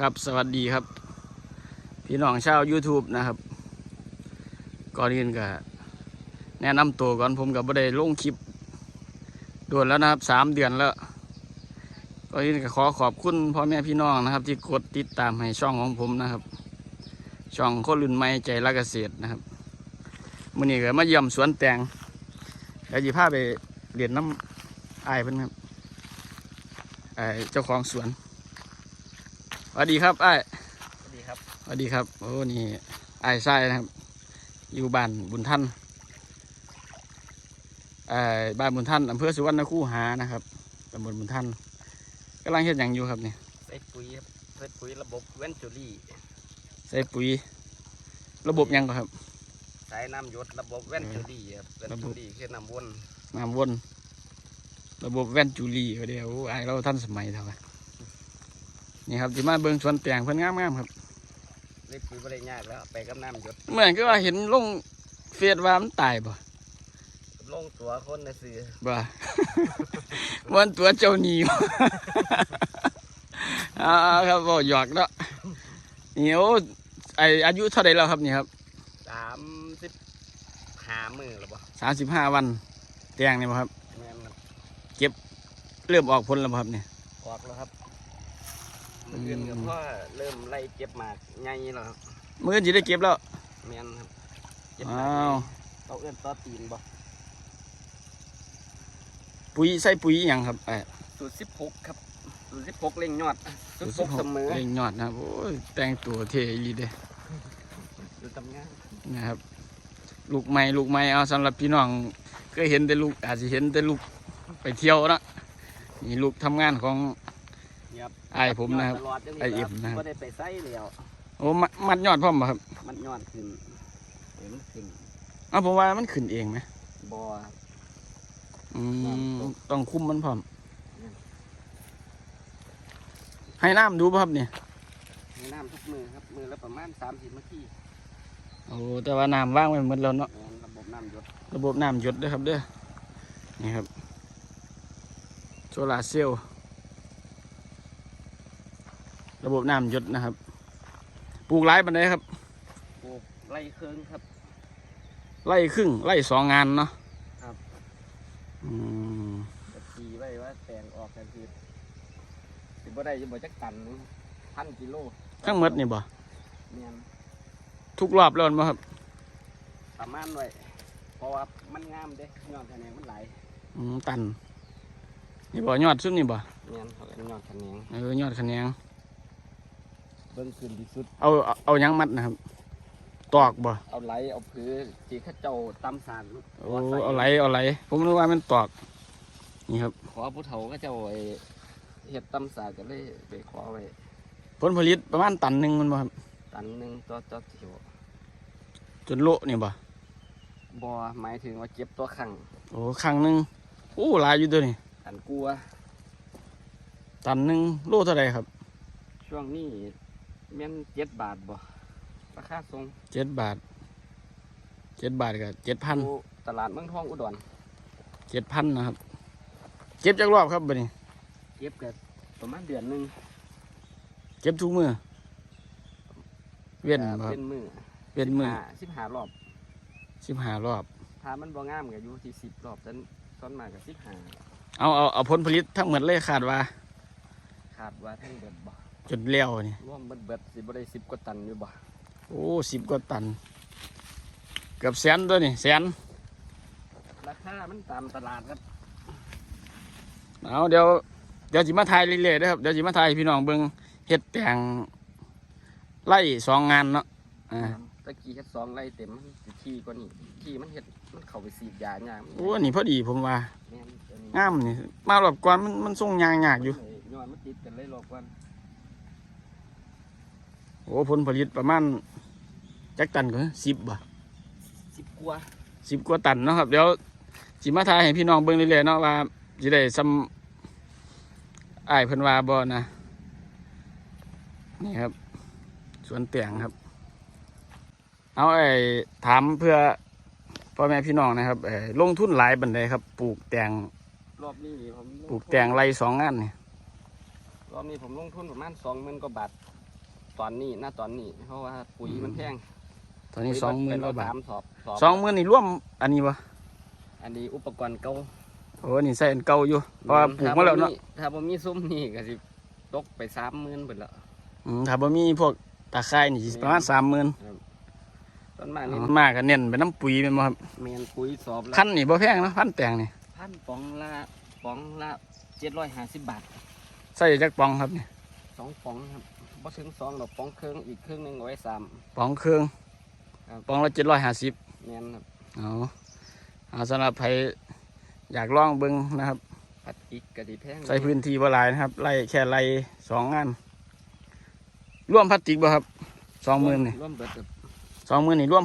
ครับสวัสดีครับ พี่น้องชาว YouTube นะครับ ก่อนอื่นก็แนะนำตัวก่อนผมกับบ่ได้ลงคลิปด่วนแล้วนะครับสามเดือนแล้วก่อนอื่นก็ขอขอบคุณพ่อแม่พี่น้องนะครับ ที่กดติดตามให้ช่องของผมนะครับ ช่องคนรุ่นใหม่ใจรักเกษตรนะครับมื้อนี้ก็มาเยี่ยมสวนแตงแล้วจะพาไปเรียนน้ำอายเพิ่นครับไอเจ้าของสวน สวัสดีครับไอ้ายสวัสดีครับสวัสดีครับ โอ้ นี่ไอ้ายไส้นะครับ อยู่บ้านบุญท่านไอ้ายบ้านบุญท่านอำเภอสุวรรณคูหานะครับตำบลบุญท่านกำลังเฮ็ดหยังอยู่ครับนี่ใส่ปุ๋ยครับใส่ปุ๋ยระบบเวนจูรี่ใส่ปุ๋ย ระบบหยังก่อนครับใช้น้ำหยดระบบเวนจูรี่ครับเวนระบบจูรี่คือน้ำวนน้ำวน ระบบแว่นจูลีก็เดียวไอ้ายเราท่านสมัยเท่าไหร่ นี่ครับที่มาเบิ่งสวนแตงเพิ่นงามๆครับใส่ปุ๋ยบริยากแล้วไปกับน้ำหยดเหมือนก็ว่าเห็นลงเฟซว่ามันตายบ่ลงตัวคนในซื้อบ่วันตัวเจ้าหนีอ่าครับบ่หยอกเนาะนี่โอ้ไออายุเท่าไรแล้วครับนี่ครับสามสิบหามือหรือเปล่าสามสิบห้าวันแตงนี่บ่ครับแม่นครับเริ่มออกผลแล้วบ่ครับเนี่ยออกแล้วครับ มืออื่นกับพ่อเริ่มไล่เก็บหมากใหญ่แล้วครับมื้อนี้ได้เก็บแล้วแม่นครับเก็บหมากอ้าวเขาเอื้อนต่อตีนบ่ปุ๋ยใส่ปุ๋ยอหย่างครับไอ้สูตรสิบหกครับสูตรสิบหกเล่งยอดสูตรสิบหกเสมอเล่งยอดนะครับโอ้ยแต่งตัวเท่อีหลีเด้สูตรทำงานนะครับ ลูกใหม่ลูกใหม่เอาสำหรับพี่น้องเคยเห็นแต่ลูกอาจจะเห็นแต่ลูกไปเที่ยวนะนี่ลูกทำงานของครับ ไอ้ผมนะครับตลอดจังไอ้เอ็มนะครับก็ได้ไปไซแล้วโอ้มัดมัดยอดพร้อมบ่ครับมันย้อนขึ้นเห็นมันขึ้นเอาผมว่ามันขึ้นเองไหมบ่ออืมครับต้องคุมมันพร้อม ให้น้ำดูป่ะครับเนี่ยให้น้ำทุกมือครับ มือละประมาณสามสิบนาทีโอ้แต่ว่าน้ำว่างไว้หมดแล้วเนาะแม่นระบบน้ำหยดระบบน้ำหยดเด้วยครับเด้อนี่ครับโซลาร์เซลล์ ระบบน้ำหยดนะครับ ปลูกหลายปันไดครับ ปลูกไร่เครื่องครับไล่ครึ่งไล่สองงานเนาะครับอืมจะตีไว้ว่าแตงออกกันคือสิบ่ได้จะบ่จักตันพันกิโลทั้งหมดนี่บ่เนียนทุกรอบแล้วมั้ครับ ประมาณไว้เพราะว่ามันงามเด้ยอดคะแนนมันหลายอืมตันนี่บ่ยอดซุ่มนี่บ่เนียนเขาเป็นยอดคะแนนเออยอดคะแนน เบิ่งขึ้นที่สุด เอาเอาเอาหยังมัดนะครับ ตอกบ่เอาไหลเอาพื้นที่เข้าเจ้าตำสารโอ้เอาไหลเอาไหลผมนึกว่ามันตอก นี่ครับ ขอผู้เฒ่าก็เจ้าไอ้เฮ็ดตำสารก็เลยไปขอไว้ ผลผลิตประมาณตันหนึ่งมันบ่ครับ ตันหนึ่งต่อต่อเที่ยวจนโละนี่บ่บอหมายถึงว่าเก็บตัวขังโอ้ครั้งหนึ่งโอ้หลายอยู่ตัวนี่อันกลัว ตันหนึ่งโลเท่าไรครับ ช่วงนี้ แม่นเจ็ดบาทบ่ราคาทรงเจ็ดบาทเจ็ดบาทกับเจ็ดพันอยู่ตลาดเมืองทองอุดรเจ็ดพันนะครับ เก็บจากรอบครับบัดนี้ เก็บกันประมาณเดือนหนึ่งเก็บทุกมือเว้นบ่ครับเป็นมือเว้นมือสิบห้ารอบ สิบห้ารอบ ถ้ามันบ่งามก็อยู่ที่สิบรอบจนต้นมากกับสิบห้าเอาเอาเอาผลผลิตทั้งหมดเลยขาดว่า ขาดว่าทั้งเบิดบ่ จนเลี้ยวนี่รวมเบิดเบิดสิบ่ได้สิบกว่าตันอยู่บ่โอ้สิบกว่าตัน เกือบแสนตัวนี่แสนราคามันตามตลาดครับเอาเดี๋ยวเดี๋ยวจิมาถ่ายเรื่อยๆนะครับเดี๋ยวจิมาถ่ายให้พี่น้องเบิ่งเฮ็ดแต่งไล่สองงานเนาะอ่าตะกี้เฮ็ดสองไร่เต็มมันสิที่กว่านี้ที่มันเฮ็ดมันเข้าไปสีดยาหญ้ามันโอ้นี่พอดีผมว่าแม่นตัวนี้งามนี่มารอบก่อนมันมันส่งยางยากอยู่ ย้อนมันติดกันเลยรอบวันโอ้ผลผลิตประมาณจักตันก็สิบบ่สิบกว่าสิบกว่าตันเนาะครับ เดี๋ยวจิมาถ่ายให้พี่น้องเบิ่งเรื่อยๆเนาะว่าสิได้ซ้ำอ้ายเพิ่นว่าบ่นะ นี่ครับ สวนเตียงครับ เอาไอ้ถามเพื่อพ่อแม่พี่น้องนะครับเอ่อลงทุนหลายบันไดครับ ปลูกแตงรอบนี้ผมปลูกแตงไรสองงานนี่รอบนี้ผมลงทุนประมาณสองหมื่นกว่าบาท ตอนนี้หน้าตอนนี้ เพราะว่าปุ๋ยมันแพงตอนนี้สองหมื่นกว่าบาทสามสอบสอบสองหมื่นนี่ร่วมอันนี้ปะอันนี้อุปกรณ์เก่าโอ้นี่ใส่อันเก่าอยู่เพราะว่าปลูกมาแล้วเนาะถ้าบ่มีซุ้มนี่ก็สิตกไปสามหมื่นเบิดละอืมถ้าบ่มีพวกตาไคร้นี่สิประมาณสามหมื่นต้นมากนี่มากก็เน้นไปน้ำปุ๋ยเป็นบ่ครับแมนปุ๋ยสอบละพันธุ์นี่บ่แพงเนาะพันธุ์แตงนี่พันปองละปองละเจ็ดร้อยห้าสิบบาทใส่จักปองครับนี่สองปองครับ บ่ถึงสองดอกปองครึ่งอีกครึ่งหนึงเอาไว้สามปองเครื่องครับปองละเจ็ดร้อยห้าสิบแมนครับเอาเอาสำหรับใครอยากลองเบิ่งนะครับ ผัดอีกกะทิแพงใส่พื้นที่บ่หลายนะครับไล่แค่ไล่สองงานร่วมพลาสติกบ่ครับสองหมื่นนี่ร่วมเบิดกับ สองหมื่นนี่ร่วม